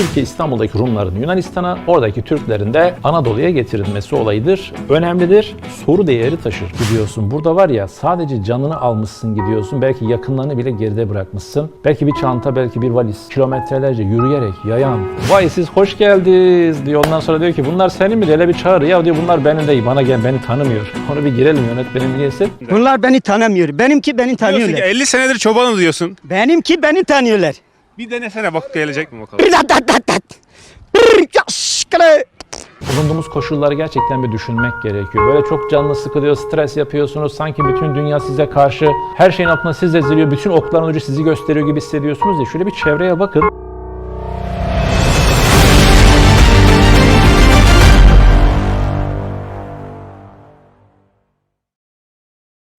Türkiye İstanbul'daki Rumların Yunanistan'a, oradaki Türklerin de Anadolu'ya getirilmesi olayıdır. Önemlidir. Soru değeri taşır. Gidiyorsun. Burada var ya sadece canını almışsın gidiyorsun. Belki yakınlarını bile geride bırakmışsın. Belki bir çanta, belki bir valiz. Kilometrelerce yürüyerek, yayan. Vay siz hoş geldiniz diyor. Ondan sonra diyor ki bunlar senin mi? Hele bir çağır. Ya diyor bunlar benim değil. Bana gel beni tanımıyor. Onu bir girelim yönetmenim gelsin. Bunlar beni tanımıyor. Benimki beni Diyorsun ki tanıyorlar. 50 senedir çobanım diyorsun. Benimki beni tanıyorlar. Bir denesene bak gelecek mi bakalım. Bulunduğumuz koşulları gerçekten bir düşünmek gerekiyor. Böyle çok canlı sıkılıyor, stres yapıyorsunuz. Sanki bütün dünya size karşı, her şeyin altında siz eziliyor, bütün okların ucu sizi gösteriyor gibi hissediyorsunuz ya. Şöyle bir çevreye bakın.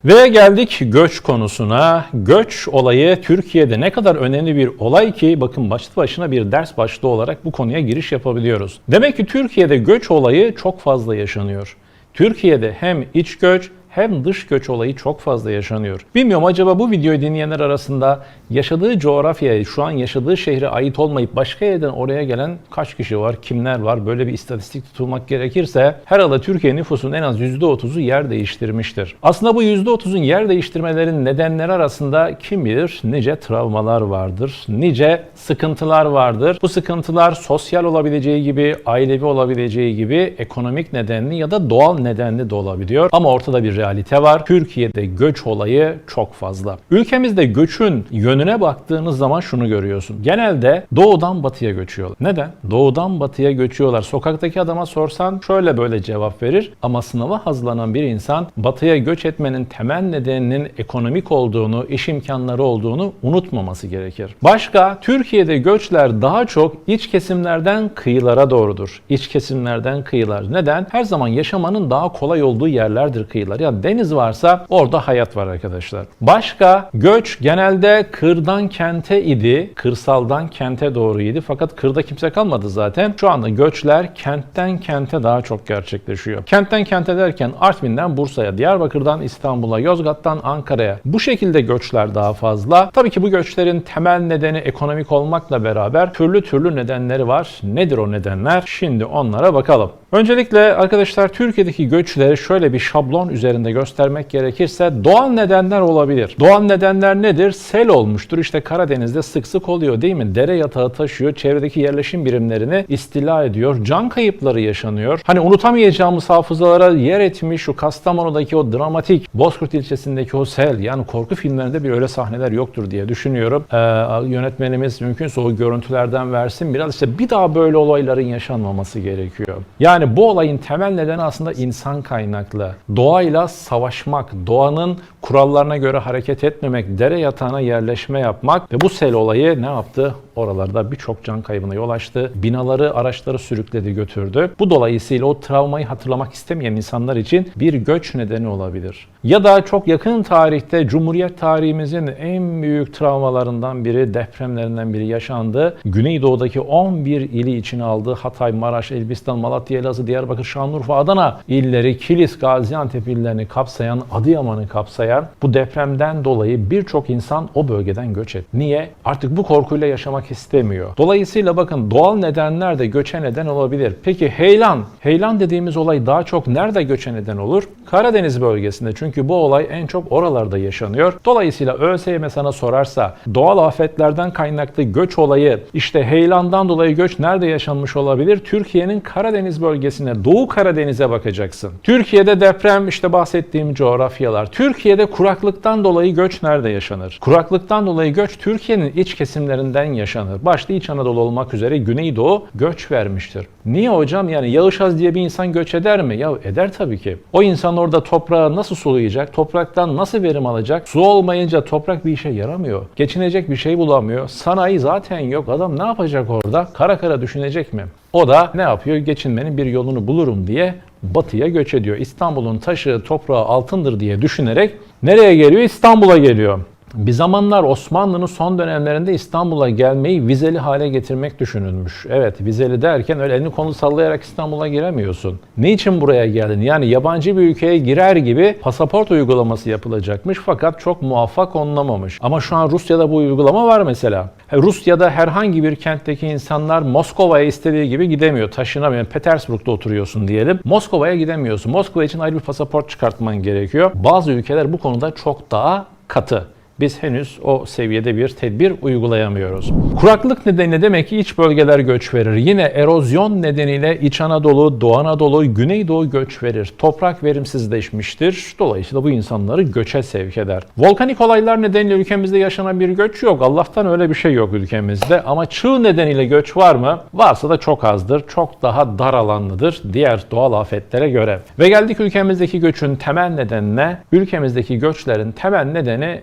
Ve geldik göç konusuna. Göç olayı Türkiye'de ne kadar önemli bir olay ki bakın başlı başına bir ders başlığı olarak bu konuya giriş yapabiliyoruz. Demek ki Türkiye'de göç olayı çok fazla yaşanıyor. Türkiye'de hem iç göç hem dış göç olayı çok fazla yaşanıyor. Bilmiyorum acaba bu videoyu dinleyenler arasında yaşadığı coğrafyaya, şu an yaşadığı şehre ait olmayıp başka yerden oraya gelen kaç kişi var, kimler var? Böyle bir istatistik tutulmak gerekirse herhalde Türkiye nüfusunun en az %30'u yer değiştirmiştir. Aslında bu %30'un yer değiştirmelerin nedenleri arasında kim bilir nice travmalar vardır, nice sıkıntılar vardır. Bu sıkıntılar sosyal olabileceği gibi, ailevi olabileceği gibi ekonomik nedenli ya da doğal nedenli de olabiliyor. Ama ortada bir realite var. Türkiye'de göç olayı çok fazla. Ülkemizde göçün yönüne baktığınız zaman şunu görüyorsun. Genelde doğudan batıya göçüyorlar. Neden? Doğudan batıya göçüyorlar. Sokaktaki adama sorsan şöyle böyle cevap verir. Ama sınava hazırlanan bir insan batıya göç etmenin temel nedeninin ekonomik olduğunu, iş imkanları olduğunu unutmaması gerekir. Başka, Türkiye'de göçler daha çok iç kesimlerden kıyılara doğrudur. İç kesimlerden kıyılar. Neden? Her zaman yaşamanın daha kolay olduğu yerlerdir kıyılar. Ya deniz varsa orada hayat var arkadaşlar. Başka, göç genelde kırdan kente idi, kırsaldan kente doğruydu. Fakat kırda kimse kalmadı zaten. Şu anda göçler kentten kente daha çok gerçekleşiyor. Kentten kente derken Artvin'den Bursa'ya, Diyarbakır'dan İstanbul'a, Yozgat'tan Ankara'ya. Bu şekilde göçler daha fazla. Tabii ki bu göçlerin temel nedeni ekonomik olmakla beraber türlü türlü nedenleri var. Nedir o nedenler? Şimdi onlara bakalım. Öncelikle arkadaşlar Türkiye'deki göçleri şöyle bir şablon üzerinde göstermek gerekirse doğal nedenler olabilir. Doğal nedenler nedir? Sel olmuştur. İşte Karadeniz'de sık sık oluyor değil mi? Dere yatağı taşıyor. Çevredeki yerleşim birimlerini istila ediyor. Can kayıpları yaşanıyor. Hani unutamayacağımız hafızalara yer etmiş şu Kastamonu'daki o dramatik Bozkurt ilçesindeki o sel yani korku filmlerinde bir öyle sahneler yoktur diye düşünüyorum. Ee, yönetmenimiz mümkünse o görüntülerden versin biraz işte bir daha böyle olayların yaşanmaması gerekiyor. Yani bu olayın temel nedeni aslında insan kaynaklı. Doğayla savaşmak, doğanın kurallarına göre hareket etmemek, dere yatağına yerleşme yapmak ve bu sel olayı ne yaptı? Oralarda birçok can kaybına yol açtı. Binaları, araçları sürükledi, götürdü. Bu dolayısıyla o travmayı hatırlamak istemeyen insanlar için bir göç nedeni olabilir. Ya da çok yakın tarihte Cumhuriyet tarihimizin en büyük travmalarından biri, depremlerinden biri yaşandı. Güneydoğu'daki 11 ili içine aldı. Hatay, Maraş, Elbistan, Malatya, Elazığ, Diyarbakır, Şanlıurfa, Adana illeri, Kilis, Gaziantep illerini kapsayan, Adıyaman'ı kapsayan bu depremden dolayı birçok insan o bölgeden göç etti. Niye? Artık bu korkuyla yaşamak istemiyor. Dolayısıyla bakın doğal nedenler de göçe neden olabilir. Peki heyelan. Heyelan dediğimiz olay daha çok nerede göçe neden olur? Karadeniz bölgesinde. Çünkü bu olay en çok oralarda yaşanıyor. Dolayısıyla ÖSYM sana sorarsa doğal afetlerden kaynaklı göç olayı işte heyelandan dolayı göç nerede yaşanmış olabilir? Türkiye'nin Karadeniz bölgesine, Doğu Karadeniz'e bakacaksın. Türkiye'de deprem işte bahsettiğim coğrafyalar. Türkiye'de kuraklıktan dolayı göç nerede yaşanır? Kuraklıktan dolayı göç Türkiye'nin iç kesimlerinden yaşanır. Başta İç Anadolu olmak üzere Güneydoğu göç vermiştir. Niye hocam? Yani yağış az diye bir insan göç eder mi? Ya eder tabii ki. O insan orada toprağı nasıl sulayacak? Topraktan nasıl verim alacak? Su olmayınca toprak bir işe yaramıyor. Geçinecek bir şey bulamıyor. Sanayi zaten yok. Adam ne yapacak orada? Kara kara düşünecek mi? O da ne yapıyor? Geçinmenin bir yolunu bulurum diye batıya göç ediyor. İstanbul'un taşı, toprağı altındır diye düşünerek nereye geliyor? İstanbul'a geliyor. Bir zamanlar Osmanlı'nın son dönemlerinde İstanbul'a gelmeyi vizeli hale getirmek düşünülmüş. Evet vizeli derken öyle elini konu sallayarak İstanbul'a giremiyorsun. Niçin buraya geldin? Yani yabancı bir ülkeye girer gibi pasaport uygulaması yapılacakmış fakat çok muvaffak olunamamış. Ama şu an Rusya'da bu uygulama var mesela. Ha, Rusya'da herhangi bir kentteki insanlar Moskova'ya istediği gibi gidemiyor. Taşınamıyor. Petersburg'da oturuyorsun diyelim. Moskova'ya gidemiyorsun. Moskova için ayrı bir pasaport çıkartman gerekiyor. Bazı ülkeler bu konuda çok daha katı. Biz henüz o seviyede bir tedbir uygulayamıyoruz. Kuraklık nedeniyle demek ki iç bölgeler göç verir. Yine erozyon nedeniyle İç Anadolu, Doğu Anadolu, Güneydoğu göç verir. Toprak verimsizleşmiştir. Dolayısıyla bu insanları göçe sevk eder. Volkanik olaylar nedeniyle ülkemizde yaşanan bir göç yok. Allah'tan öyle bir şey yok ülkemizde. Ama çığ nedeniyle göç var mı? Varsa da çok azdır. Çok daha dar alanlıdır diğer doğal afetlere göre. Ve geldik ülkemizdeki göçün temel nedenine. Ülkemizdeki göçlerin temel nedeni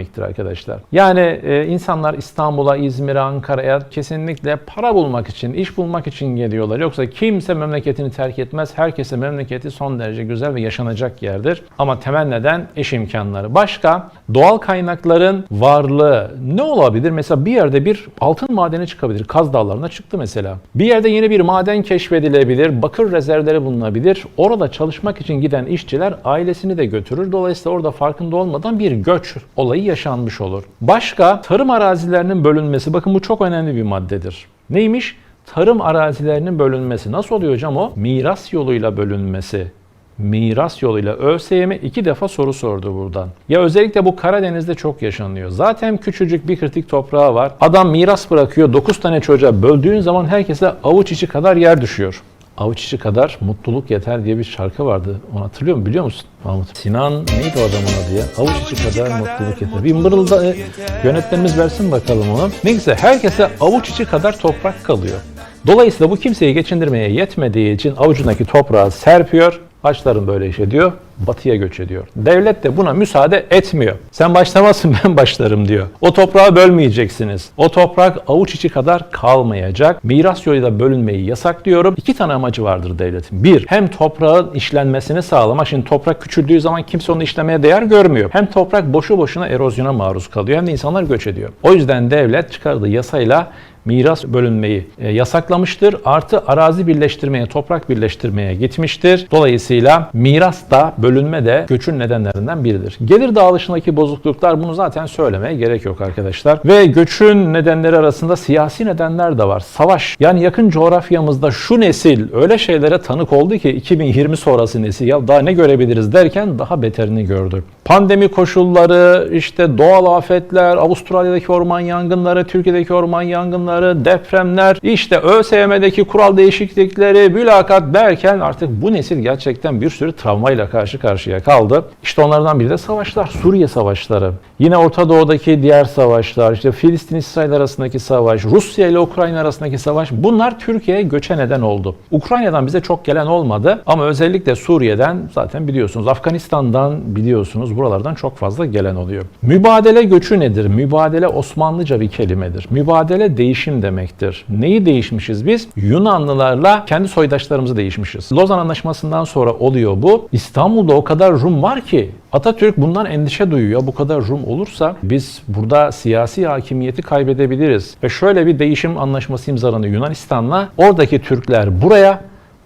ekonomiktir arkadaşlar. Yani e, insanlar İstanbul'a, İzmir'e, Ankara'ya kesinlikle para bulmak için, iş bulmak için geliyorlar. Yoksa kimse memleketini terk etmez. Herkese memleketi son derece güzel ve yaşanacak yerdir. Ama temel neden iş imkanları. Başka doğal kaynakların varlığı ne olabilir? Mesela bir yerde bir altın madeni çıkabilir. Kaz Dağları'na çıktı mesela. Bir yerde yeni bir maden keşfedilebilir. Bakır rezervleri bulunabilir. Orada çalışmak için giden işçiler ailesini de götürür. Dolayısıyla orada farkında olmadan bir göç olayı yaşanmış olur. Başka tarım arazilerinin bölünmesi. Bakın bu çok önemli bir maddedir. Neymiş? Tarım arazilerinin bölünmesi. Nasıl oluyor hocam o? Miras yoluyla bölünmesi miras yoluyla ÖSYM iki defa soru sordu buradan. Ya özellikle bu Karadeniz'de çok yaşanıyor. Zaten küçücük bir kritik toprağı var. Adam miras bırakıyor 9 tane çocuğa böldüğün zaman herkese avuç içi kadar yer düşüyor. Avuç içi kadar mutluluk yeter diye bir şarkı vardı. Onu hatırlıyor musun? Biliyor musun Mahmut? Sinan neydi o adamın adı ya? Avuç içi kadar mutluluk yeter. Bir mırılda e, yönetmenimiz versin bakalım onu. Neyse herkese avuç içi kadar toprak kalıyor. Dolayısıyla bu kimseyi geçindirmeye yetmediği için avucundaki toprağı serpiyor. Başların böyle iş ediyor, batıya göç ediyor. Devlet de buna müsaade etmiyor. Sen başlamazsın ben başlarım diyor. O toprağı bölmeyeceksiniz. O toprak avuç içi kadar kalmayacak. Miras yoluyla bölünmeyi yasaklıyorum. İki tane amacı vardır devletin. Bir, hem toprağın işlenmesini sağlamak. Şimdi toprak küçüldüğü zaman kimse onu işlemeye değer görmüyor. Hem toprak boşu boşuna erozyona maruz kalıyor hem de insanlar göç ediyor. O yüzden devlet çıkardığı yasayla miras bölünmeyi e, yasaklamıştır. Artı arazi birleştirmeye, toprak birleştirmeye gitmiştir. Dolayısıyla miras da bölünme de göçün nedenlerinden biridir. Gelir dağılışındaki bozukluklar bunu zaten söylemeye gerek yok arkadaşlar. Ve göçün nedenleri arasında siyasi nedenler de var. Savaş. Yani yakın coğrafyamızda şu nesil öyle şeylere tanık oldu ki 2020 sonrası nesil ya daha ne görebiliriz derken daha beterini gördü. Pandemi koşulları, işte doğal afetler, Avustralya'daki orman yangınları, Türkiye'deki orman yangınları, depremler, işte ÖSYM'deki kural değişiklikleri, mülakat derken artık bu nesil gerçekten bir sürü travmayla karşı karşıya kaldı. İşte onlardan biri de savaşlar, Suriye savaşları. Yine Orta Doğu'daki diğer savaşlar, işte Filistin-İsrail arasındaki savaş, Rusya ile Ukrayna arasındaki savaş bunlar Türkiye'ye göçe neden oldu. Ukrayna'dan bize çok gelen olmadı ama özellikle Suriye'den zaten biliyorsunuz, Afganistan'dan biliyorsunuz buralardan çok fazla gelen oluyor. Mübadele göçü nedir? Mübadele Osmanlıca bir kelimedir. Mübadele değişim demektir. Neyi değişmişiz biz? Yunanlılarla kendi soydaşlarımızı değişmişiz. Lozan Anlaşması'ndan sonra oluyor bu. İstanbul'da o kadar Rum var ki Atatürk bundan endişe duyuyor. Bu kadar Rum olursa biz burada siyasi hakimiyeti kaybedebiliriz. Ve şöyle bir değişim anlaşması imzalanıyor Yunanistan'la. Oradaki Türkler buraya,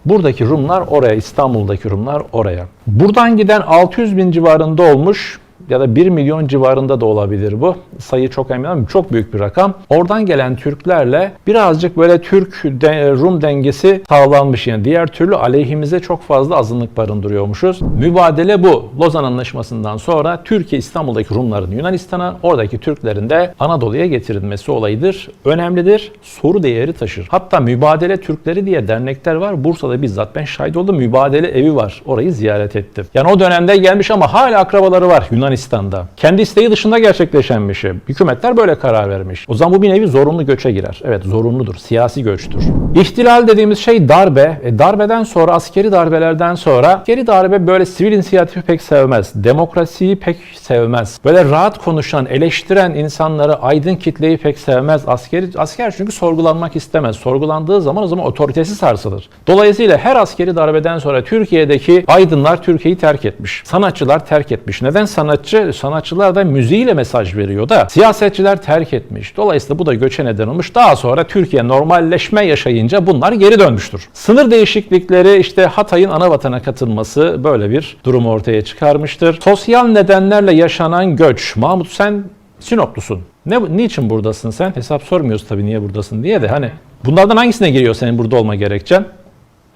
buradaki Rumlar oraya, İstanbul'daki Rumlar oraya. Buradan giden 600 bin civarında olmuş ya da 1 milyon civarında da olabilir bu. Sayı çok emin ama çok büyük bir rakam. Oradan gelen Türklerle birazcık böyle Türk-Rum dengesi sağlanmış. Yani diğer türlü aleyhimize çok fazla azınlık barındırıyormuşuz. Mübadele bu. Lozan Anlaşması'ndan sonra Türkiye İstanbul'daki Rumların Yunanistan'a, oradaki Türklerin de Anadolu'ya getirilmesi olayıdır. Önemlidir. Soru değeri taşır. Hatta Mübadele Türkleri diye dernekler var. Bursa'da bizzat ben şahit oldum. Mübadele evi var. Orayı ziyaret ettim. Yani o dönemde gelmiş ama hala akrabaları var Yunanistan'da. Kendi isteği dışında gerçekleşen bir şey. Hükümetler böyle karar vermiş. O zaman bu bir nevi zorunlu göçe girer. Evet zorunludur. Siyasi göçtür. İhtilal dediğimiz şey darbe. E, darbeden sonra, askeri darbelerden sonra askeri darbe böyle sivil inisiyatifi pek sevmez. Demokrasiyi pek sevmez. Böyle rahat konuşan, eleştiren insanları, aydın kitleyi pek sevmez. Askeri, asker çünkü sorgulanmak istemez. Sorgulandığı zaman o zaman otoritesi sarsılır. Dolayısıyla her askeri darbeden sonra Türkiye'deki aydınlar Türkiye'yi terk etmiş. Sanatçılar terk etmiş. Neden sanat sanatçı, sanatçılar da müziğiyle mesaj veriyor da siyasetçiler terk etmiş. Dolayısıyla bu da göçe neden olmuş. Daha sonra Türkiye normalleşme yaşayınca bunlar geri dönmüştür. Sınır değişiklikleri işte Hatay'ın ana vatana katılması böyle bir durum ortaya çıkarmıştır. Sosyal nedenlerle yaşanan göç. Mahmut sen Sinoplusun. Ne, niçin buradasın sen? Hesap sormuyoruz tabii niye buradasın diye de hani bunlardan hangisine geliyor senin burada olma gerekçen?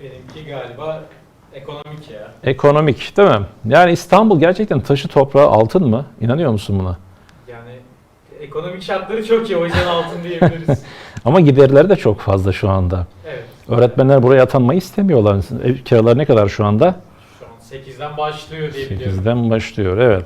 Benimki galiba ekonomik. Ekonomik değil mi? Yani İstanbul gerçekten taşı toprağı altın mı? İnanıyor musun buna? Yani ekonomik şartları çok iyi o yüzden altın diyebiliriz. Ama giderleri de çok fazla şu anda. evet. Öğretmenler buraya atanmayı istemiyorlar. Ev kiraları ne kadar şu anda? Şu an 8'den başlıyor diye biliyorum. 8'den başlıyor evet.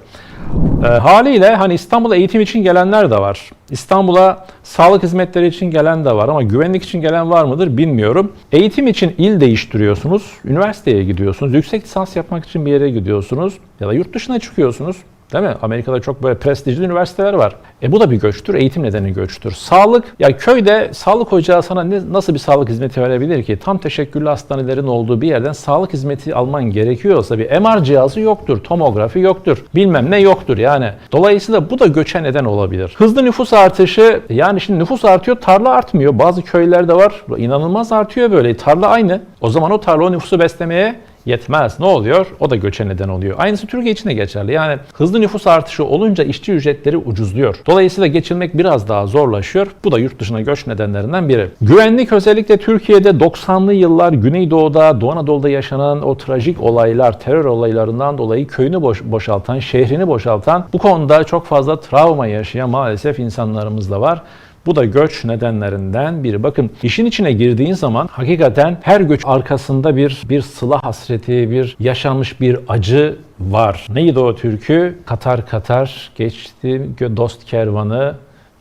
Ee, haliyle hani İstanbul'a eğitim için gelenler de var. İstanbul'a sağlık hizmetleri için gelen de var ama güvenlik için gelen var mıdır bilmiyorum. Eğitim için il değiştiriyorsunuz, üniversiteye gidiyorsunuz, yüksek lisans yapmak için bir yere gidiyorsunuz ya da yurt dışına çıkıyorsunuz. Değil mi? Amerika'da çok böyle prestijli üniversiteler var. E bu da bir göçtür. Eğitim nedeni göçtür. Sağlık, ya köyde sağlık ocağı sana ne, nasıl bir sağlık hizmeti verebilir ki? Tam teşekküllü hastanelerin olduğu bir yerden sağlık hizmeti alman gerekiyorsa bir MR cihazı yoktur, tomografi yoktur, bilmem ne yoktur yani. Dolayısıyla bu da göçe neden olabilir. Hızlı nüfus artışı, yani şimdi nüfus artıyor, tarla artmıyor. Bazı köylerde var, inanılmaz artıyor böyle. Tarla aynı. O zaman o tarla o nüfusu beslemeye yetmez. Ne oluyor? O da göçe neden oluyor. Aynısı Türkiye için de geçerli. Yani hızlı nüfus artışı olunca işçi ücretleri ucuzluyor. Dolayısıyla geçinmek biraz daha zorlaşıyor. Bu da yurt dışına göç nedenlerinden biri. Güvenlik özellikle Türkiye'de 90'lı yıllar Güneydoğu'da, Doğu Anadolu'da yaşanan o trajik olaylar, terör olaylarından dolayı köyünü boş, boşaltan, şehrini boşaltan, bu konuda çok fazla travma yaşayan maalesef insanlarımız da var. Bu da göç nedenlerinden biri. Bakın işin içine girdiğin zaman hakikaten her göç arkasında bir bir sıla hasreti, bir yaşanmış bir acı var. Neydi o türkü? Katar Katar geçti dost kervanı.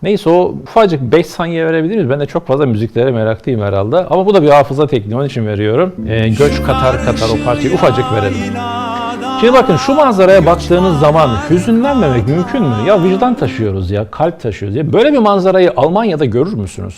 Neyse o ufacık 5 saniye verebilir miyiz? Ben de çok fazla müziklere meraklıyım herhalde. Ama bu da bir hafıza tekniği onun için veriyorum. Ee, göç Katar Katar o parçayı ufacık verelim. Şimdi bakın şu manzaraya baktığınız zaman hüzünlenmemek mümkün mü? Ya vicdan taşıyoruz ya, kalp taşıyoruz ya. Böyle bir manzarayı Almanya'da görür müsünüz?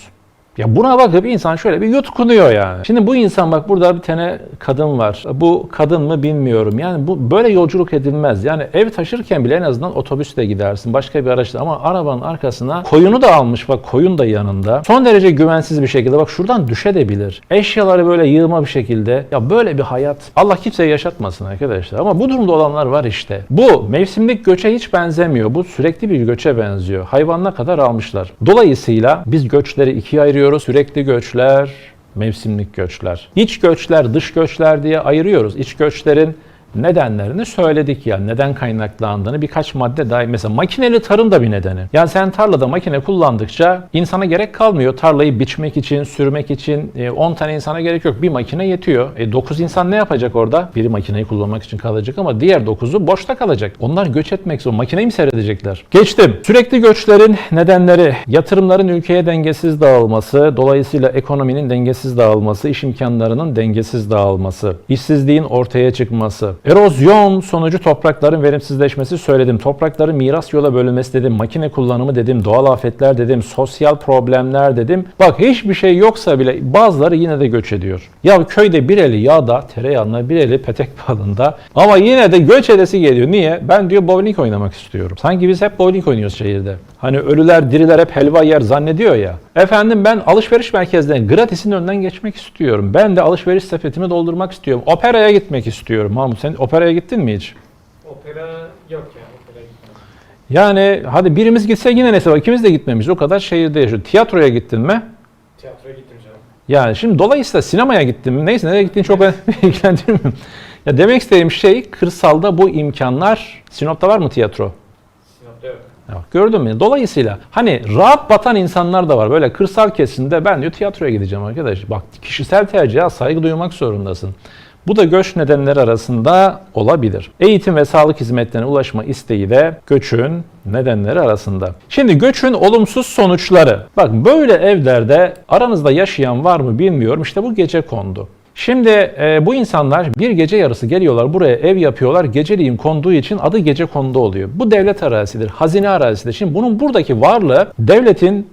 Ya buna bakıp insan şöyle bir yutkunuyor yani. Şimdi bu insan bak burada bir tane kadın var. Bu kadın mı bilmiyorum. Yani bu böyle yolculuk edilmez. Yani ev taşırken bile en azından otobüsle gidersin. Başka bir araçla ama arabanın arkasına koyunu da almış bak koyun da yanında. Son derece güvensiz bir şekilde bak şuradan düşebilir. Eşyaları böyle yığma bir şekilde. Ya böyle bir hayat Allah kimseye yaşatmasın arkadaşlar. Ama bu durumda olanlar var işte. Bu mevsimlik göçe hiç benzemiyor. Bu sürekli bir göçe benziyor. Hayvanına kadar almışlar. Dolayısıyla biz göçleri ikiye ayırıyoruz. Sürekli göçler, mevsimlik göçler. İç göçler, dış göçler diye ayırıyoruz. İç göçlerin nedenlerini söyledik ya. Neden kaynaklandığını birkaç madde daha. Mesela makineli tarım da bir nedeni. Yani sen tarlada makine kullandıkça insana gerek kalmıyor. Tarlayı biçmek için, sürmek için e, 10 tane insana gerek yok. Bir makine yetiyor. E, 9 insan ne yapacak orada? Biri makineyi kullanmak için kalacak ama diğer 9'u boşta kalacak. Onlar göç etmek zor. Makineyi mi seyredecekler? Geçtim. Sürekli göçlerin nedenleri yatırımların ülkeye dengesiz dağılması, dolayısıyla ekonominin dengesiz dağılması, iş imkanlarının dengesiz dağılması, işsizliğin ortaya çıkması, erozyon sonucu toprakların verimsizleşmesi söyledim. Toprakların miras yola bölünmesi dedim, makine kullanımı dedim, doğal afetler dedim, sosyal problemler dedim. Bak hiçbir şey yoksa bile bazıları yine de göç ediyor. Ya köyde bir eli yağda, tereyağında, bir eli petek balında ama yine de göç edesi geliyor. Niye? Ben diyor bowling oynamak istiyorum. Sanki biz hep bowling oynuyoruz şehirde. Hani ölüler diriler hep helva yer zannediyor ya. Efendim ben alışveriş merkezlerinin gratisinin önünden geçmek istiyorum. Ben de alışveriş sepetimi doldurmak istiyorum. Operaya gitmek istiyorum. Mahmut sen operaya gittin mi hiç? Opera yok ya. Opera. Yani hadi birimiz gitse yine neyse var. İkimiz de gitmemiş. O kadar şehirde yaşıyor. Tiyatroya gittin mi? Tiyatroya gittim canım. Yani şimdi dolayısıyla sinemaya gittin mi? Neyse nereye gittiğini çok ilgilendirmiyor. Ya demek istediğim şey kırsalda bu imkanlar Sinop'ta var mı tiyatro? Sinop'ta yok. Ya bak, gördün mü? Dolayısıyla hani rahat batan insanlar da var. Böyle kırsal kesimde ben diyor tiyatroya gideceğim arkadaş. Bak kişisel tercihe saygı duymak zorundasın. Bu da göç nedenleri arasında olabilir. Eğitim ve sağlık hizmetlerine ulaşma isteği de göçün nedenleri arasında. Şimdi göçün olumsuz sonuçları. Bak böyle evlerde aranızda yaşayan var mı bilmiyorum. İşte bu gece kondu. Şimdi e, bu insanlar bir gece yarısı geliyorlar buraya ev yapıyorlar. Geceliğin konduğu için adı gece kondu oluyor. Bu devlet arazisidir, hazine arazisidir. Şimdi bunun buradaki varlığı devletin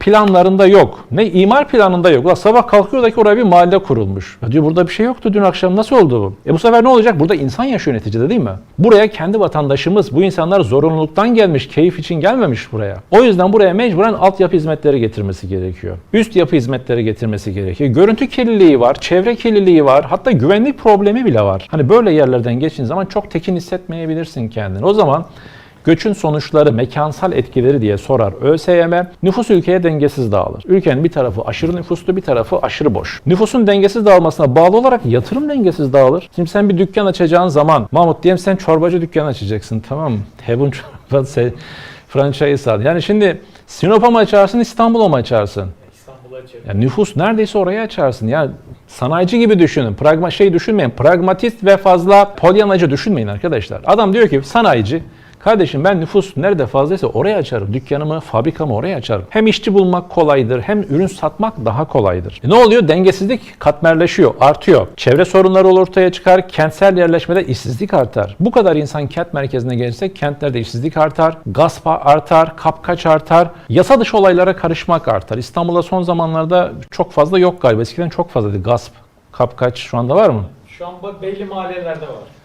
planlarında yok. Ne imar planında yok. Ulan sabah kalkıyor da ki oraya bir mahalle kurulmuş. Ya diyor burada bir şey yoktu dün akşam nasıl oldu bu? E bu sefer ne olacak? Burada insan yaşıyor neticede değil mi? Buraya kendi vatandaşımız, bu insanlar zorunluluktan gelmiş, keyif için gelmemiş buraya. O yüzden buraya mecburen altyapı hizmetleri getirmesi gerekiyor. Üst yapı hizmetleri getirmesi gerekiyor. Görüntü kirliliği var, çevre kirliliği var, hatta güvenlik problemi bile var. Hani böyle yerlerden geçtiğin zaman çok tekin hissetmeyebilirsin kendini. O zaman Göçün sonuçları, mekansal etkileri diye sorar ÖSYM. Nüfus ülkeye dengesiz dağılır. Ülkenin bir tarafı aşırı nüfuslu, bir tarafı aşırı boş. Nüfusun dengesiz dağılmasına bağlı olarak yatırım dengesiz dağılır. Şimdi sen bir dükkan açacağın zaman, Mahmut diyelim sen çorbacı dükkanı açacaksın tamam mı? Heaven çorbası franchise al. Yani şimdi Sinop'a mı açarsın, İstanbul'a mı açarsın? Yani nüfus neredeyse oraya açarsın. Ya sanayici gibi düşünün. Pragma şey düşünmeyin. Pragmatist ve fazla polyanacı düşünmeyin arkadaşlar. Adam diyor ki sanayici Kardeşim ben nüfus nerede fazlaysa oraya açarım. Dükkanımı, fabrikamı oraya açarım. Hem işçi bulmak kolaydır hem ürün satmak daha kolaydır. E ne oluyor? Dengesizlik katmerleşiyor, artıyor. Çevre sorunları ortaya çıkar. Kentsel yerleşmede işsizlik artar. Bu kadar insan kent merkezine gelirse kentlerde işsizlik artar. Gasp artar, kapkaç artar. Yasa dışı olaylara karışmak artar. İstanbul'da son zamanlarda çok fazla yok galiba. Eskiden çok fazlaydı gasp, kapkaç. Şu anda var mı? Şu an belli mahallelerde var.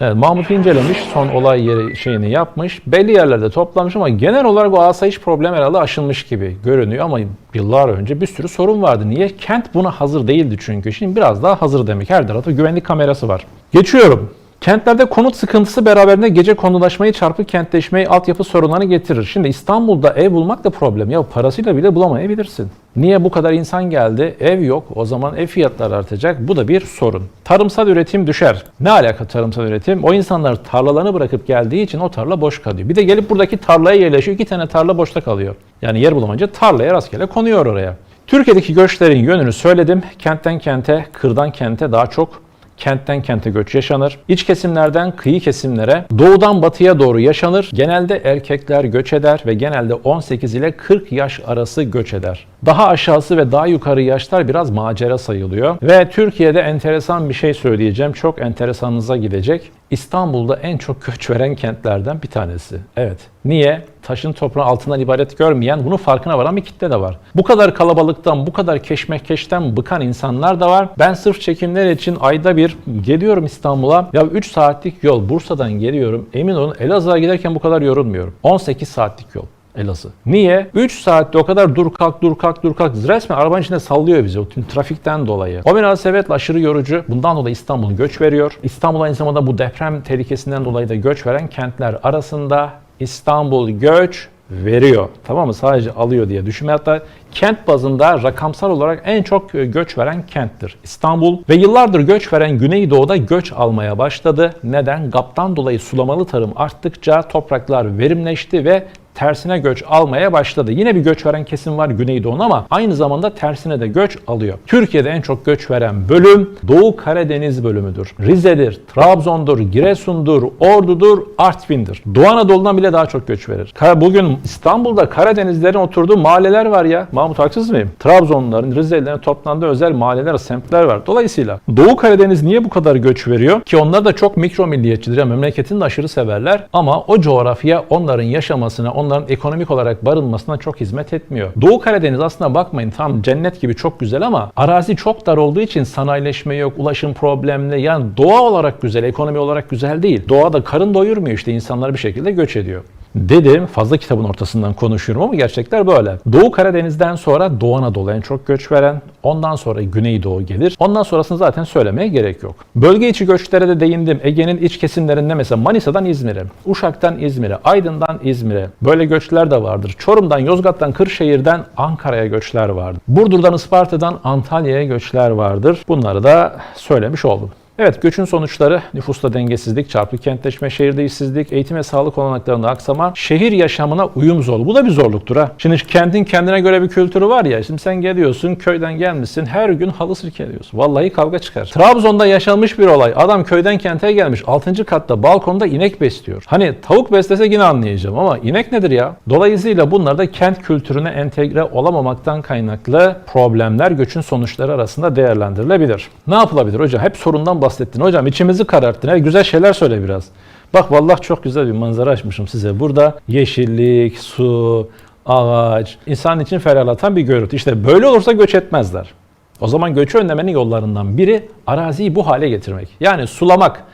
Evet, Mahmut incelemiş, son olay yeri şeyini yapmış. Belli yerlerde toplamış ama genel olarak o asayiş problem herhalde aşılmış gibi görünüyor ama yıllar önce bir sürü sorun vardı. Niye? Kent buna hazır değildi çünkü. Şimdi biraz daha hazır demek. Her tarafta güvenlik kamerası var. Geçiyorum. Kentlerde konut sıkıntısı beraberinde gece konulaşmayı, çarpık kentleşmeyi, altyapı sorunlarını getirir. Şimdi İstanbul'da ev bulmak da problem. Ya parasıyla bile bulamayabilirsin. Niye bu kadar insan geldi? Ev yok. O zaman ev fiyatları artacak. Bu da bir sorun. Tarımsal üretim düşer. Ne alaka tarımsal üretim? O insanlar tarlalarını bırakıp geldiği için o tarla boş kalıyor. Bir de gelip buradaki tarlaya yerleşiyor. İki tane tarla boşta kalıyor. Yani yer bulamayınca tarlaya rastgele konuyor oraya. Türkiye'deki göçlerin yönünü söyledim. Kentten kente, kırdan kente daha çok kentten kente göç yaşanır. İç kesimlerden kıyı kesimlere, doğudan batıya doğru yaşanır. Genelde erkekler göç eder ve genelde 18 ile 40 yaş arası göç eder. Daha aşağısı ve daha yukarı yaşlar biraz macera sayılıyor. Ve Türkiye'de enteresan bir şey söyleyeceğim. Çok enteresanınıza gidecek. İstanbul'da en çok göç veren kentlerden bir tanesi. Evet. Niye? Taşın toprağın altından ibaret görmeyen, bunun farkına varan bir kitle de var. Bu kadar kalabalıktan, bu kadar keşmekeşten bıkan insanlar da var. Ben sırf çekimler için ayda bir geliyorum İstanbul'a. Ya 3 saatlik yol Bursa'dan geliyorum. Emin olun Elazığ'a giderken bu kadar yorulmuyorum. 18 saatlik yol. Elazığ. Niye? 3 saatte o kadar dur kalk dur kalk dur kalk. Resmen arabanın içinde sallıyor bizi o tüm trafikten dolayı. O münasebetle aşırı yorucu. Bundan dolayı İstanbul göç veriyor. İstanbul aynı zamanda bu deprem tehlikesinden dolayı da göç veren kentler arasında İstanbul göç veriyor. Tamam mı? Sadece alıyor diye düşünme. Hatta kent bazında rakamsal olarak en çok e, göç veren kenttir İstanbul. Ve yıllardır göç veren Güneydoğu'da göç almaya başladı. Neden? GAP'tan dolayı sulamalı tarım arttıkça topraklar verimleşti ve tersine göç almaya başladı. Yine bir göç veren kesim var Güneydoğu'nun ama aynı zamanda tersine de göç alıyor. Türkiye'de en çok göç veren bölüm Doğu Karadeniz bölümüdür. Rize'dir, Trabzon'dur, Giresun'dur, Ordu'dur, Artvin'dir. Doğu Anadolu'dan bile daha çok göç verir. Bugün İstanbul'da Karadenizlerin oturduğu mahalleler var ya. Mahmut haksız mıyım? Trabzonluların, Rizelilerin toplandığı özel mahalleler, semtler var. Dolayısıyla Doğu Karadeniz niye bu kadar göç veriyor? Ki onlar da çok mikro milliyetçidir. Yani memleketini aşırı severler. Ama o coğrafya onların yaşamasına, onların ekonomik olarak barınmasına çok hizmet etmiyor. Doğu Karadeniz aslında bakmayın tam cennet gibi çok güzel ama arazi çok dar olduğu için sanayileşme yok, ulaşım problemli. Yani doğa olarak güzel, ekonomi olarak güzel değil. Doğada karın doyurmuyor işte insanlar bir şekilde göç ediyor. Dedim fazla kitabın ortasından konuşuyorum ama gerçekler böyle. Doğu Karadeniz'den sonra Doğu Anadolu en çok göç veren, ondan sonra Güneydoğu gelir. Ondan sonrasını zaten söylemeye gerek yok. Bölge içi göçlere de değindim. Ege'nin iç kesimlerinde mesela Manisa'dan İzmir'e, Uşak'tan İzmir'e, Aydın'dan İzmir'e böyle göçler de vardır. Çorum'dan, Yozgat'tan, Kırşehir'den Ankara'ya göçler vardır. Burdur'dan, Isparta'dan Antalya'ya göçler vardır. Bunları da söylemiş oldum. Evet, göçün sonuçları nüfusta dengesizlik, çarpık kentleşme, şehirde işsizlik, eğitim ve sağlık olanaklarında aksama, şehir yaşamına uyum zorluğu. Bu da bir zorluktur ha. Şimdi kentin kendine göre bir kültürü var ya, şimdi sen geliyorsun, köyden gelmişsin, her gün halı sirkeliyorsun. Vallahi kavga çıkar. Trabzon'da yaşanmış bir olay. Adam köyden kente gelmiş, 6. katta balkonda inek besliyor. Hani tavuk beslese yine anlayacağım ama inek nedir ya? Dolayısıyla bunlar da kent kültürüne entegre olamamaktan kaynaklı problemler göçün sonuçları arasında değerlendirilebilir. Ne yapılabilir hocam? Hep sorundan bahsettin. Hocam içimizi kararttın. He, güzel şeyler söyle biraz. Bak vallahi çok güzel bir manzara açmışım size. Burada yeşillik, su, ağaç, insan için ferahlatan bir görüntü. İşte böyle olursa göç etmezler. O zaman göçü önlemenin yollarından biri araziyi bu hale getirmek. Yani sulamak,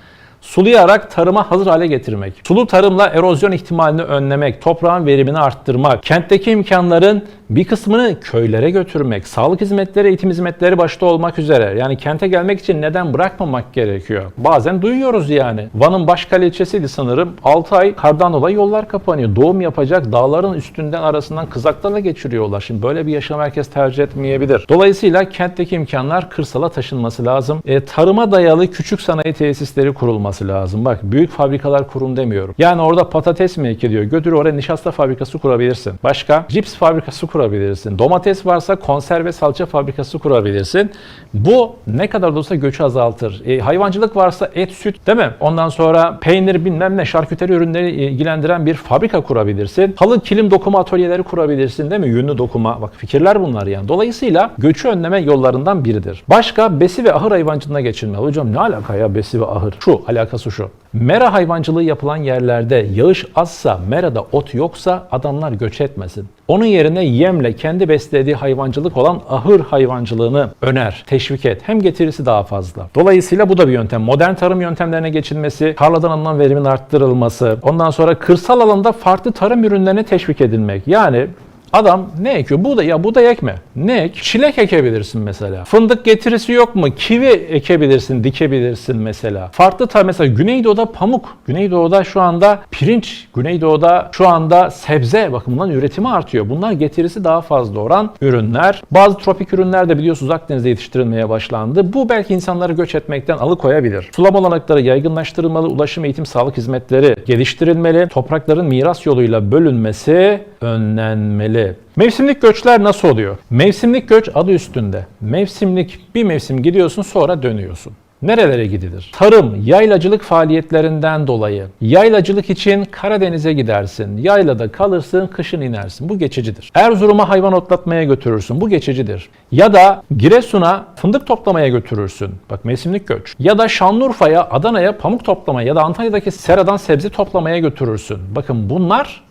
sulayarak tarıma hazır hale getirmek. Sulu tarımla erozyon ihtimalini önlemek, toprağın verimini arttırmak, kentteki imkanların bir kısmını köylere götürmek, sağlık hizmetleri, eğitim hizmetleri başta olmak üzere. Yani kente gelmek için neden bırakmamak gerekiyor? Bazen duyuyoruz yani. Van'ın Başkale ilçesiydi sanırım. 6 ay kardan dolayı yollar kapanıyor. Doğum yapacak dağların üstünden arasından kızaklarla geçiriyorlar. Şimdi böyle bir yaşam herkes tercih etmeyebilir. Dolayısıyla kentteki imkanlar kırsala taşınması lazım. E, tarıma dayalı küçük sanayi tesisleri kurulması lazım. Bak büyük fabrikalar kurun demiyorum. Yani orada patates mi ekiliyor? Götür oraya nişasta fabrikası kurabilirsin. Başka? Cips fabrikası kurabilirsin. Domates varsa konserve salça fabrikası kurabilirsin. Bu ne kadar da olsa göçü azaltır. E, hayvancılık varsa et, süt değil mi? Ondan sonra peynir bilmem ne şarküteri ürünleri ilgilendiren bir fabrika kurabilirsin. Halı kilim dokuma atölyeleri kurabilirsin değil mi? Yünlü dokuma. Bak fikirler bunlar yani. Dolayısıyla göçü önleme yollarından biridir. Başka besi ve ahır hayvancılığına geçilme. Hocam ne alaka ya besi ve ahır? Şu alakası şu. Mera hayvancılığı yapılan yerlerde yağış azsa, merada ot yoksa adamlar göç etmesin. Onun yerine yemle kendi beslediği hayvancılık olan ahır hayvancılığını öner, teşvik et. Hem getirisi daha fazla. Dolayısıyla bu da bir yöntem. Modern tarım yöntemlerine geçilmesi, tarladan alınan verimin arttırılması, ondan sonra kırsal alanda farklı tarım ürünlerine teşvik edilmek. Yani Adam ne ekiyor? Buğday, ya buğday ekme. Ne ek? Çilek ekebilirsin mesela. Fındık getirisi yok mu? Kivi ekebilirsin, dikebilirsin mesela. Farklı tar mesela Güneydoğu'da pamuk. Güneydoğu'da şu anda pirinç. Güneydoğu'da şu anda sebze bakımından üretimi artıyor. Bunlar getirisi daha fazla olan ürünler. Bazı tropik ürünler de biliyorsunuz Akdeniz'de yetiştirilmeye başlandı. Bu belki insanları göç etmekten alıkoyabilir. Sulama olanakları yaygınlaştırılmalı, ulaşım, eğitim, sağlık hizmetleri geliştirilmeli. Toprakların miras yoluyla bölünmesi önlenmeli. Mevsimlik göçler nasıl oluyor? Mevsimlik göç adı üstünde. Mevsimlik bir mevsim gidiyorsun sonra dönüyorsun. Nerelere gidilir? Tarım, yaylacılık faaliyetlerinden dolayı. Yaylacılık için Karadeniz'e gidersin. Yaylada kalırsın, kışın inersin. Bu geçicidir. Erzurum'a hayvan otlatmaya götürürsün. Bu geçicidir. Ya da Giresun'a fındık toplamaya götürürsün. Bak mevsimlik göç. Ya da Şanlıurfa'ya, Adana'ya pamuk toplamaya ya da Antalya'daki seradan sebze toplamaya götürürsün. Bakın bunlar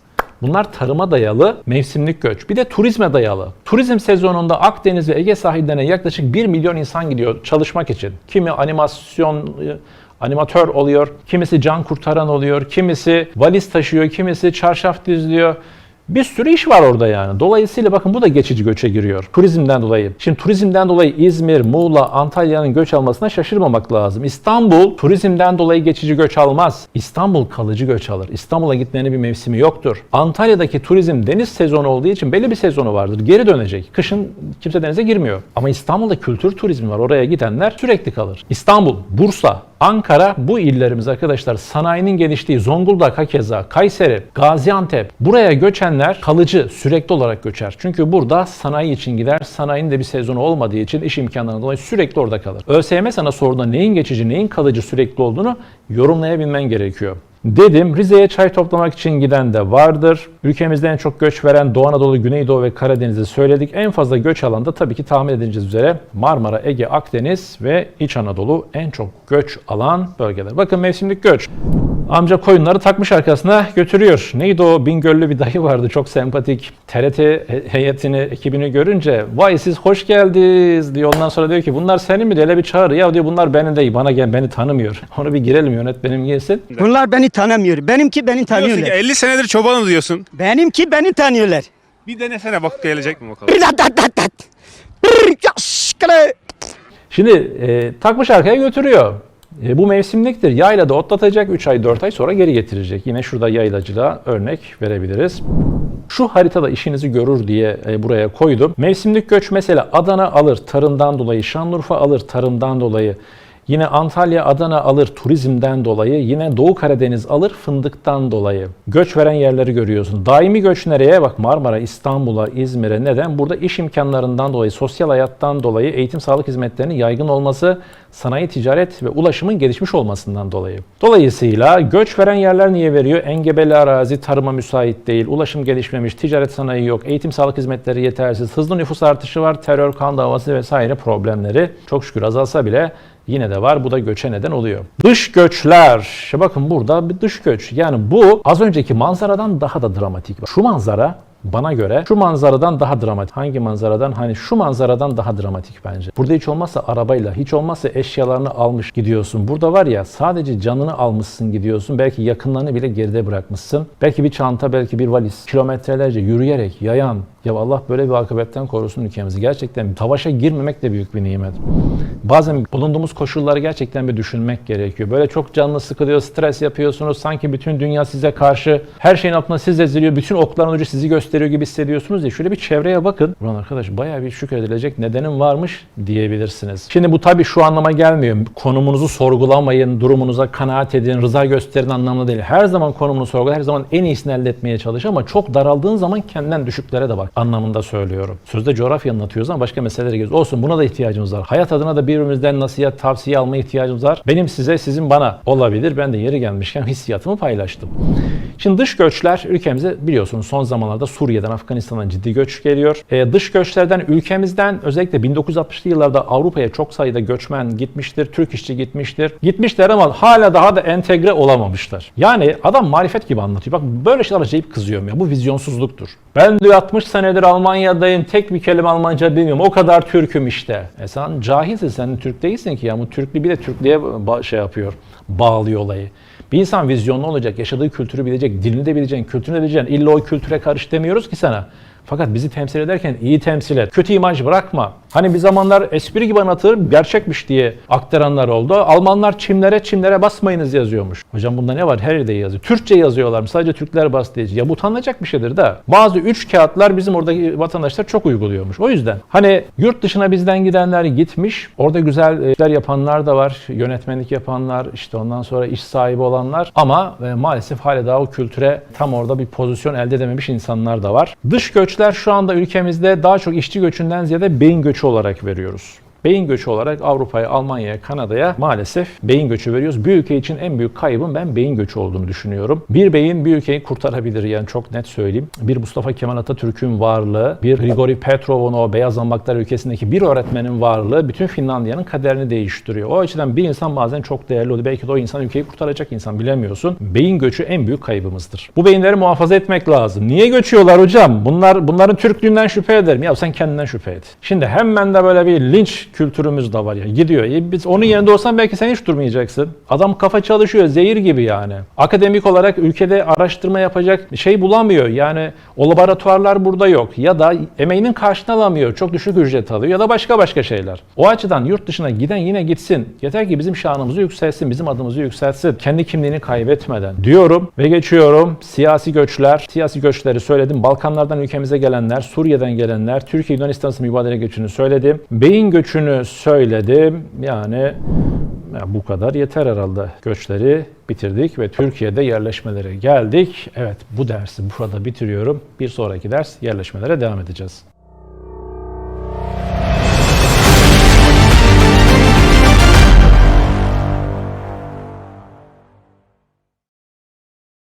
Bunlar tarıma dayalı mevsimlik göç. Bir de turizme dayalı. Turizm sezonunda Akdeniz ve Ege sahillerine yaklaşık 1 milyon insan gidiyor çalışmak için. Kimi animasyon animatör oluyor, kimisi can kurtaran oluyor, kimisi valiz taşıyor, kimisi çarşaf dizliyor. Bir sürü iş var orada yani. Dolayısıyla bakın bu da geçici göçe giriyor. Turizmden dolayı. Şimdi turizmden dolayı İzmir, Muğla, Antalya'nın göç almasına şaşırmamak lazım. İstanbul turizmden dolayı geçici göç almaz. İstanbul kalıcı göç alır. İstanbul'a gitmenin bir mevsimi yoktur. Antalya'daki turizm deniz sezonu olduğu için belli bir sezonu vardır. Geri dönecek. Kışın kimse denize girmiyor. Ama İstanbul'da kültür turizmi var. Oraya gidenler sürekli kalır. İstanbul, Bursa, Ankara bu illerimiz arkadaşlar sanayinin geliştiği Zonguldak hakeza, Kayseri, Gaziantep buraya göçenler kalıcı sürekli olarak göçer. Çünkü burada sanayi için gider. Sanayinin de bir sezonu olmadığı için iş imkanlarından dolayı sürekli orada kalır. ÖSYM sana sorduğunda neyin geçici neyin kalıcı sürekli olduğunu yorumlayabilmen gerekiyor. Dedim Rize'ye çay toplamak için giden de vardır. Ülkemizde en çok göç veren Doğu Anadolu, Güneydoğu ve Karadeniz'i söyledik. En fazla göç alan da tabii ki tahmin edileceğiz üzere Marmara, Ege, Akdeniz ve İç Anadolu en çok göç alan bölgeler. Bakın mevsimlik göç. Amca koyunları takmış arkasına götürüyor. Neydi o Bingöllü bir dayı vardı çok sempatik. TRT he- heyetini, ekibini görünce vay siz hoş geldiniz diyor. Ondan sonra diyor ki bunlar senin mi? Hele bir çağır. Ya diyor bunlar benim değil. Bana gel beni tanımıyor. Onu bir girelim yönetmenim gelsin. Bunlar beni tanımıyor. Benimki beni Diyorsun ki tanıyorlar. 50 senedir çobanım diyorsun. Benimki beni tanıyorlar. Bir denesene bak gelecek mi bakalım. Bir dat dat dat dat. Bir yaş kere. Şimdi e, takmış arkaya götürüyor. E, bu mevsimliktir. Yaylada otlatacak 3 ay 4 ay sonra geri getirecek. Yine şurada yaylacılığa örnek verebiliriz. Şu haritada işinizi görür diye e, buraya koydum. Mevsimlik göç mesela Adana alır tarımdan dolayı, Şanlıurfa alır tarımdan dolayı. Yine Antalya, Adana alır turizmden dolayı. Yine Doğu Karadeniz alır fındıktan dolayı. Göç veren yerleri görüyorsun. Daimi göç nereye? Bak Marmara, İstanbul'a, İzmir'e. Neden? Burada iş imkanlarından dolayı, sosyal hayattan dolayı, eğitim sağlık hizmetlerinin yaygın olması, sanayi, ticaret ve ulaşımın gelişmiş olmasından dolayı. Dolayısıyla göç veren yerler niye veriyor? Engebeli arazi, tarıma müsait değil, ulaşım gelişmemiş, ticaret sanayi yok, eğitim sağlık hizmetleri yetersiz, hızlı nüfus artışı var, terör, kan davası vesaire problemleri çok şükür azalsa bile yine de var. Bu da göçe neden oluyor. Dış göçler. İşte bakın burada bir dış göç. Yani bu az önceki manzaradan daha da dramatik. Şu manzara bana göre şu manzaradan daha dramatik. Hangi manzaradan? Hani şu manzaradan daha dramatik bence. Burada hiç olmazsa arabayla, hiç olmazsa eşyalarını almış gidiyorsun. Burada var ya sadece canını almışsın gidiyorsun. Belki yakınlarını bile geride bırakmışsın. Belki bir çanta, belki bir valiz. Kilometrelerce yürüyerek, yayan. Ya Allah böyle bir akıbetten korusun ülkemizi. Gerçekten savaşa girmemek de büyük bir nimet. Bazen bulunduğumuz koşulları gerçekten bir düşünmek gerekiyor. Böyle çok canlı sıkılıyor, stres yapıyorsunuz. Sanki bütün dünya size karşı her şeyin altında siz eziliyor. Bütün okların ucu sizi gösteriyor gibi hissediyorsunuz ya. Şöyle bir çevreye bakın. Ulan arkadaş bayağı bir şükredilecek nedenim varmış diyebilirsiniz. Şimdi bu tabii şu anlama gelmiyor. Konumunuzu sorgulamayın, durumunuza kanaat edin, rıza gösterin anlamında değil. Her zaman konumunu sorgula, her zaman en iyisini elde etmeye çalış ama çok daraldığın zaman kendinden düşüklere de bak anlamında söylüyorum. Sözde coğrafya anlatıyoruz ama başka meselelere giriyoruz. Olsun buna da ihtiyacımız var. Hayat adına da birbirimizden nasihat, tavsiye alma ihtiyacımız var. Benim size, sizin bana olabilir. Ben de yeri gelmişken hissiyatımı paylaştım. Şimdi dış göçler ülkemize biliyorsunuz son zamanlarda Suriye'den, Afganistan'dan ciddi göç geliyor. Ee, dış göçlerden ülkemizden özellikle 1960'lı yıllarda Avrupa'ya çok sayıda göçmen gitmiştir, Türk işçi gitmiştir. Gitmişler ama hala daha da entegre olamamışlar. Yani adam marifet gibi anlatıyor. Bak böyle şeyler acayip kızıyorum ya. Bu vizyonsuzluktur. Ben diyor 60 senedir Almanya'dayım. Tek bir kelime Almanca bilmiyorum. O kadar Türk'üm işte. E sen cahilsin. Sen Türk değilsin ki ya. Bu Türklü bir de Türklüğe şey yapıyor. Bağlıyor olayı. Bir insan vizyonlu olacak, yaşadığı kültürü bilecek, dilini de bileceksin, kültürünü de bileceksin. İlla o kültüre karış demiyoruz ki sana. Fakat bizi temsil ederken iyi temsil et. Kötü imaj bırakma. Hani bir zamanlar espri gibi anlatılır, gerçekmiş diye aktaranlar oldu. Almanlar çimlere çimlere basmayınız yazıyormuş. Hocam bunda ne var? Her yerde yazıyor. Türkçe yazıyorlar. Sadece Türkler bas diye. Ya bu utanılacak bir şeydir da. Bazı üç kağıtlar bizim oradaki vatandaşlar çok uyguluyormuş. O yüzden hani yurt dışına bizden gidenler gitmiş. Orada güzel işler yapanlar da var. Yönetmenlik yapanlar, işte ondan sonra iş sahibi olanlar. Ama e, maalesef hala daha o kültüre tam orada bir pozisyon elde edememiş insanlar da var. Dış göçler şu anda ülkemizde daha çok işçi göçünden ziyade beyin göçü olarak veriyoruz. Beyin göçü olarak Avrupa'ya, Almanya'ya, Kanada'ya maalesef beyin göçü veriyoruz. Bir ülke için en büyük kaybın ben beyin göçü olduğunu düşünüyorum. Bir beyin bir ülkeyi kurtarabilir yani çok net söyleyeyim. Bir Mustafa Kemal Atatürk'ün varlığı, bir Grigori Petrov'un o beyaz zambaklar ülkesindeki bir öğretmenin varlığı bütün Finlandiya'nın kaderini değiştiriyor. O açıdan bir insan bazen çok değerli oluyor. Belki de o insan ülkeyi kurtaracak insan bilemiyorsun. Beyin göçü en büyük kaybımızdır. Bu beyinleri muhafaza etmek lazım. Niye göçüyorlar hocam? Bunlar bunların Türklüğünden şüphe ederim. Ya sen kendinden şüphe et. Şimdi hemen de böyle bir linç kültürümüz de var ya. Gidiyor. E biz onun yerinde olsan belki sen hiç durmayacaksın. Adam kafa çalışıyor. Zehir gibi yani. Akademik olarak ülkede araştırma yapacak şey bulamıyor. Yani o laboratuvarlar burada yok. Ya da emeğinin karşılığını alamıyor. Çok düşük ücret alıyor. Ya da başka başka şeyler. O açıdan yurt dışına giden yine gitsin. Yeter ki bizim şanımızı yükselsin. Bizim adımızı yükselsin. Kendi kimliğini kaybetmeden. Diyorum ve geçiyorum. Siyasi göçler. Siyasi göçleri söyledim. Balkanlardan ülkemize gelenler, Suriye'den gelenler, Türkiye Yunanistan mübadele göçünü söyledim. Beyin göçünü Üçünü söyledim. Yani ya bu kadar yeter herhalde. Göçleri bitirdik ve Türkiye'de yerleşmelere geldik. Evet bu dersi burada bitiriyorum. Bir sonraki ders yerleşmelere devam edeceğiz.